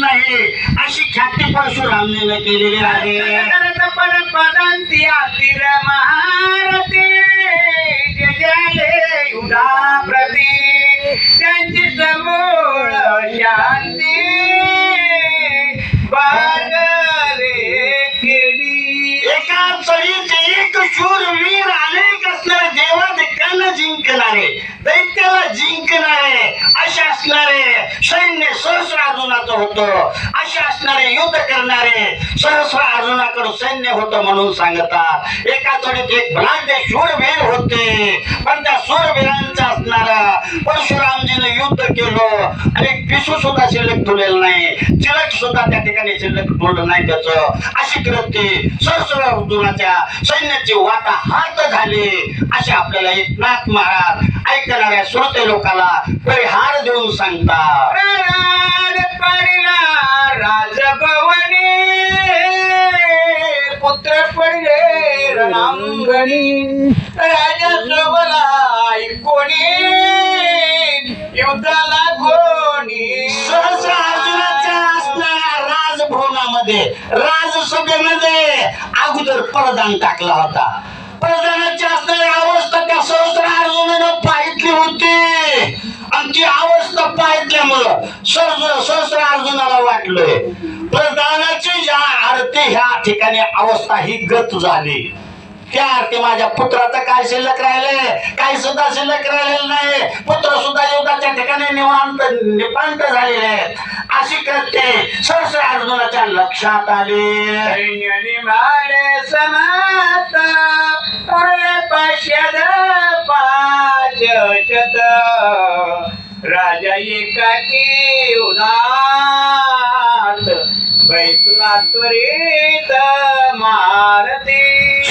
नाही. अशी ख्याती परशुरामने केलेली आहे. आतिर महारती प्रती त्यांची शांती. बागले केली. एका एक अनेक असणारे देवा जिंकणारे. दैत्याला जिंकणारे. असे असणारे अर्जुनाचं होतं. असे असणारे युद्ध करणारे सहस्र अर्जुनाकडे सैन्य होतं म्हणून सांगतात. एका चढीत एक भलांडे शूरवीर होते. पण त्या शूरवीरांचं असणारा परशुरामजीने युद्ध केलं. आणि पिसू सुद्धा शिल्लक ठेवलेलं नाही. चिलक सुद्धा त्या ठिकाणी शिल्लक ठेवलं नाही त्याच. अशी कृती सहस्र अर्जुनाच्या सैन्याची वाटा हात झाली. असे आपल्याला एकनाथ महाराज ऐकणाऱ्या श्रोते लोकाला परिहार देऊन सांगतात. पुत्र पडले रणांगणी. राजा कोणी युद्धाला कोणी सहस्र अर्जुनाच्या असणाऱ्या राजभवनामध्ये राजसभेमध्ये अगोदर प्रदान टाकला होता. प्रधानाची असणारी अवस्था त्या सहस्र अर्जुनानं पाहितली होती. आणि ती अवस्था पाहितल्यामुळं सहस्र सहस्र अर्जुनाला वाटलंय. प्रधानाची ते ह्या ठिकाणी अवस्था ही गत झाली. त्या अर्थी माझ्या पुत्राचं काय शिल्लक राहिले काही सुद्धा शिल्लक राहिलेलं नाही. पुत्र सुद्धा युद्धाच्या ठिकाणी निवांत निपांत झालेले आहेत. अशी कृत्ये सहस्र अर्जुनाच्या लक्षात आले. सैन्य निभाले समात उरले राजा एकाकी बैतला त्वरित मारती.